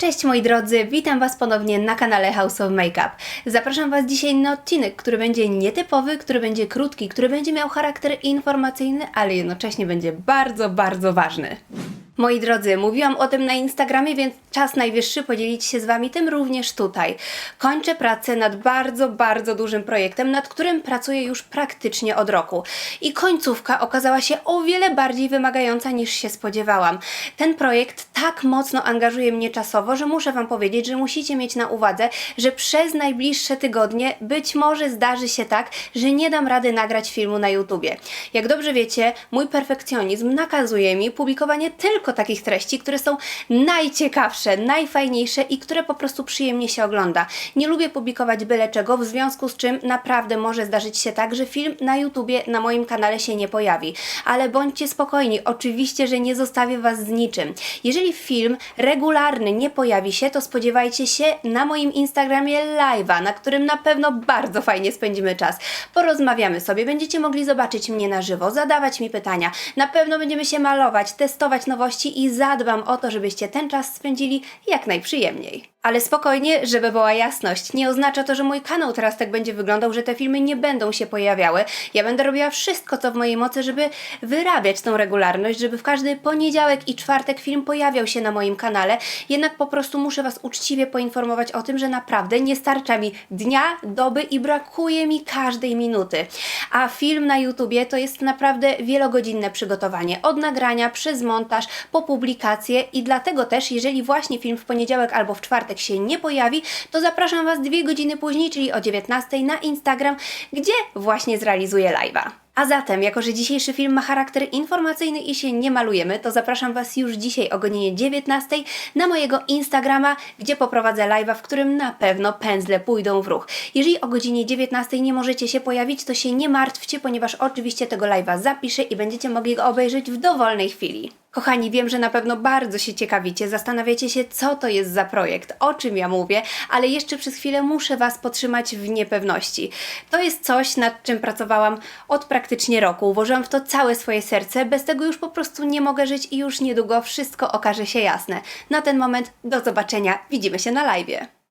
Cześć moi drodzy, witam Was ponownie na kanale House of Makeup. Zapraszam Was dzisiaj na odcinek, który będzie nietypowy, który będzie krótki, który będzie miał charakter informacyjny, ale jednocześnie będzie bardzo, bardzo ważny. Moi drodzy, mówiłam o tym na Instagramie, więc czas najwyższy podzielić się z Wami tym również tutaj. Kończę pracę nad bardzo, bardzo dużym projektem, nad którym pracuję już praktycznie od roku. I końcówka okazała się o wiele bardziej wymagająca niż się spodziewałam. Ten projekt tak mocno angażuje mnie czasowo, że muszę Wam powiedzieć, że musicie mieć na uwadze, że przez najbliższe tygodnie być może zdarzy się tak, że nie dam rady nagrać filmu na YouTubie. Jak dobrze wiecie, mój perfekcjonizm nakazuje mi publikowanie tylko takich treści, które są najciekawsze, najfajniejsze i które po prostu przyjemnie się ogląda. Nie lubię publikować byle czego, w związku z czym naprawdę może zdarzyć się tak, że film na YouTubie na moim kanale się nie pojawi. Ale bądźcie spokojni, oczywiście, że nie zostawię Was z niczym. Jeżeli film regularny nie pojawi się, to spodziewajcie się na moim Instagramie live'a, na którym na pewno bardzo fajnie spędzimy czas. Porozmawiamy sobie, będziecie mogli zobaczyć mnie na żywo, zadawać mi pytania. Na pewno będziemy się malować, testować nowości i zadbam o to, żebyście ten czas spędzili jak najprzyjemniej. Ale spokojnie, żeby była jasność. Nie oznacza to, że mój kanał teraz tak będzie wyglądał, że te filmy nie będą się pojawiały. Ja będę robiła wszystko, co w mojej mocy, żeby wyrabiać tą regularność, żeby w każdy poniedziałek i czwartek film pojawiał się na moim kanale. Jednak po prostu muszę Was uczciwie poinformować o tym, że naprawdę nie starcza mi dnia, doby i brakuje mi każdej minuty. A film na YouTubie to jest naprawdę wielogodzinne przygotowanie. Od nagrania, przez montaż, po publikację i dlatego też, jeżeli właśnie film w poniedziałek albo w czwartek się nie pojawi, to zapraszam Was dwie godziny później, czyli o 19 na Instagram, gdzie właśnie zrealizuję live'a. A zatem, jako że dzisiejszy film ma charakter informacyjny i się nie malujemy, to zapraszam Was już dzisiaj o godzinie 19 na mojego Instagrama, gdzie poprowadzę live'a, w którym na pewno pędzle pójdą w ruch. Jeżeli o godzinie 19 nie możecie się pojawić, to się nie martwcie, ponieważ oczywiście tego live'a zapiszę i będziecie mogli go obejrzeć w dowolnej chwili. Kochani, wiem, że na pewno bardzo się ciekawicie, zastanawiacie się, co to jest za projekt, o czym ja mówię, ale jeszcze przez chwilę muszę Was podtrzymać w niepewności. To jest coś, nad czym pracowałam od praktycznie roku. Włożyłam w to całe swoje serce, bez tego już po prostu nie mogę żyć i już niedługo wszystko okaże się jasne. Na ten moment do zobaczenia, widzimy się na live.